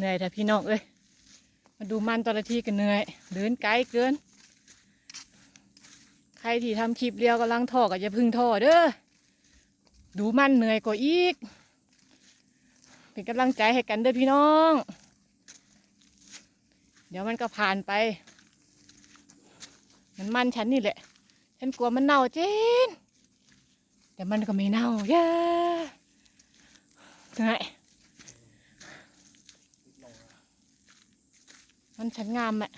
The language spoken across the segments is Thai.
เหนื่อยแต่พี่น้องเอ้ยมาดูมันตอนละทีก็เหนื่อยเดินไกลเกิน ใครที่ทำคลิปเดียวกำลังท่อก็อย่าพึ่งท่อเด้อดูมันเหนื่อยกว่าอีก เป็นกำลังใจให้กันเด้อพี่น้อง เดี๋ยวมันก็ผ่านไป มันมันฉันนี่แหละ ฉันกลัวมันเน่าเจนแต่มันก็ไม่เน่าเย้เหนื่อย มันฉันงามอะ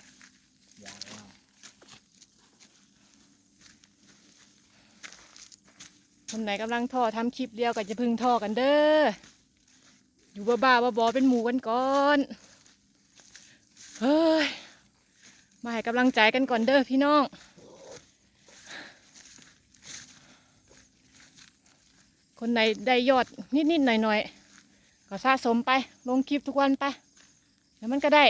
ยาวมากคนไหนกำลังท่อทำคลิปเดียวก็จะพึ่งท่อกันเด้อ อยู่บ้าๆบอเป็นหมู่กันก่อน เฮ้ย มาให้กำลังใจกันก่อนเด้อพี่น้องคนไหนได้ยอดนิดๆหน่อยๆก็สะสมไป ลงคลิปทุกวันไปเดี๋ยวมันก็ได้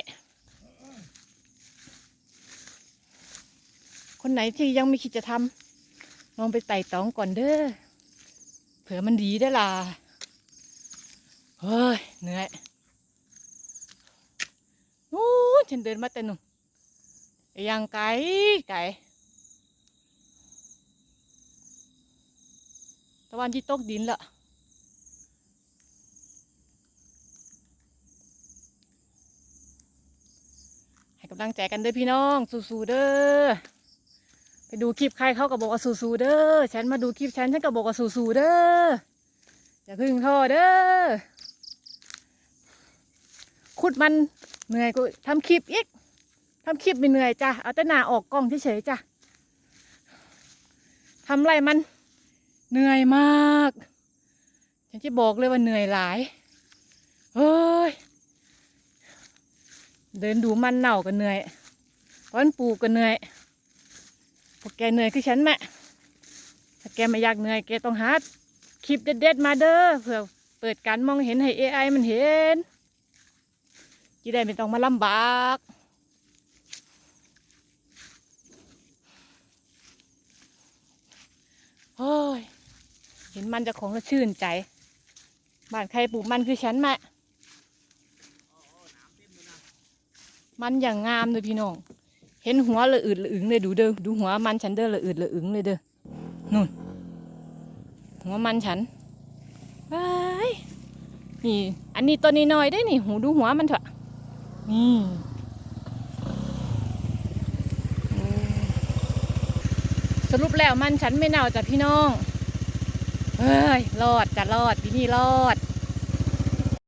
คนไหนที่ยังไม่คิดจะทำลองไปไต่ตองก่อนเด้อเผื่อมันดีได้ล่ะเฮ้ยเหนื่อยโอ้ฉันเดินมาแต่นุ่มยังไกลไกลตะวันที่ตกดินละให้กำลังใจกันเด้อพี่น้อง สู้ๆเด้อ ไปดูคลิปใครเขาก็บอกว่าสู้ๆเด้อ ฉันมาดูคลิปฉันฉันก็บอกว่าสู้ๆเด้อ อย่าพึ่งท้อเด้อ ขุดมันเหนื่อยกูทำคลิปอีกทำคลิปไม่เหนื่อยจ้ะ เอาแต่หน้าออกกล้องเฉยๆจ้ะทำไรมัน เหนื่อยมากฉันจะบอกเลยว่าเหนื่อยหลายเฮ้ย เดินดูมันเน่าก็เหนื่อยตอนปลูกก็เหนื่อย พวกแกเหนื่อยคือฉันแม่ถ้าแกไม่อยากเหนื่อยแกต้องหาคลิปเด็ดๆมาเด้อเพื่อเปิดการมองเห็นให้ AI มันเห็นจะได้ไม่ต้องมาลำบากโอ้ยเห็นมันจะของแล้วชื่นใจ บ้านใครปลูกมันคือฉันแม่มันอย่างงามเลยพี่น้อง เห็นหัวละอืดละอึงเลยดูเด้อดูหัวมันฉันเด้อละอืดละอึงเลยเด้อนู่น หัวมันฉันว้ายนี่ อันนี้ตัวนี้น้อยได้นี่ หูดูหัวมันเถอะนี่สรุปแล้วมันฉันไม่เน่าจ้ะพี่น้องเฮ้ยรอดจะรอดปีนี้รอด